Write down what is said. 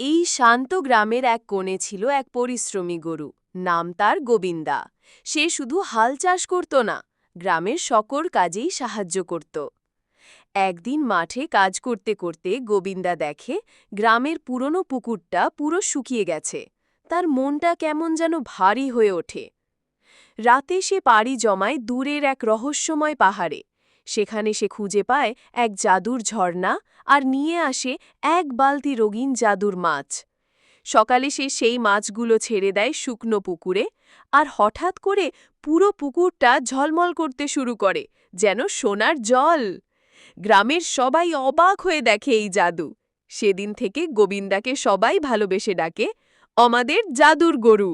এই শান্ত গ্রামের এক কোণে ছিল এক পরিশ্রমী গরু। নাম তার গোবিন্দা। সে শুধু হাল চাষ করত না, গ্রামের সকর কাজেই সাহায্য করত। একদিন মাঠে কাজ করতে করতে গোবিন্দা দেখে, গ্রামের পুরনো পুকুরটা পুরো শুকিয়ে গেছে। তার মনটা কেমন যেন ভারী হয়ে ওঠে। রাতে সে পাড়ি জমায় দূরের এক রহস্যময় পাহাড়ে। সেখানে সে খুঁজে পায় এক জাদুর ঝর্ণা আর নিয়ে আসে এক বালতি রঙিন জাদুর মাছ। সকালে সে সেই মাছগুলো ছেড়ে দেয় শুকনো পুকুরে আর হঠাৎ করে পুরো পুকুরটা ঝলমল করতে শুরু করে, যেন সোনার জল। গ্রামের সবাই অবাক হয়ে দেখে এই জাদু। সেদিন থেকে গোবিন্দাকে সবাই ভালোবেসে ডাকে, আমাদের জাদুর গরু।